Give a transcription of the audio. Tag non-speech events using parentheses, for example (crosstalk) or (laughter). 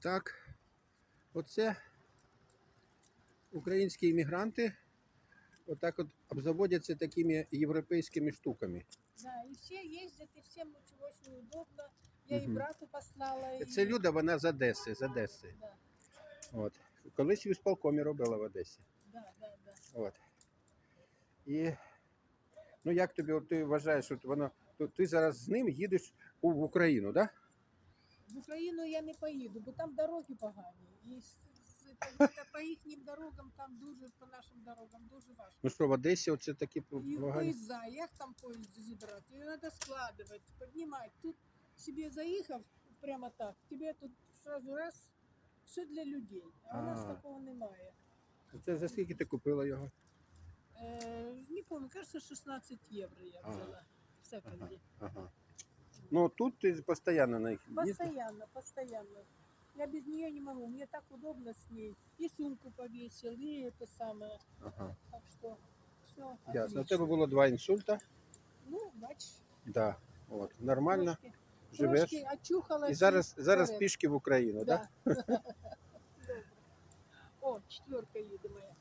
Так, оце українські іммігранти отак от обзаводяться такими європейськими штуками. Да, и все ездят, и всем очень, очень удобно. Я Мгм. брату послала. Це и... Люда, вона з Одеси, з Одеси. Да, От. Колись в ісполкомі робила в Одесі. да, да, да. От. І ну як тобі, от ти вважаєш, от воно, то ти зараз з ним їдеш у, в Україну, так? Да? В Україну я не поїду, бо там дороги погані. І з- з- та- та по їхнім дорогам, там дуже, по нашим дорогам дуже важко. Ну що, в Одесі оце такі І поїзда, як там поїзд зібрати? Його треба складувати, піднімати. Тут собі заїхав прямо так, тебе тут сразу раз, все для людей. А у нас А. такого немає. Це за скільки ти купила його? Е, не помню, кажется, 16 євро я Ага. взяла в секонді. Ага. Ну тут ти постійно на їх їздиш? Постоянно, постоянно. Я без нее не могу. Мне так удобно с ней. И сумку повесил, и это самое. Ага. Так что все. Ясно. У тебе було два інсульта. Ну, бачиш. Да. От. Нормально Трошки, живеш. трошки очухалась. І зараз, зараз вперед. пішки в Україну, так? Да. (laughs) Да. Добре. О, четверка їде моя.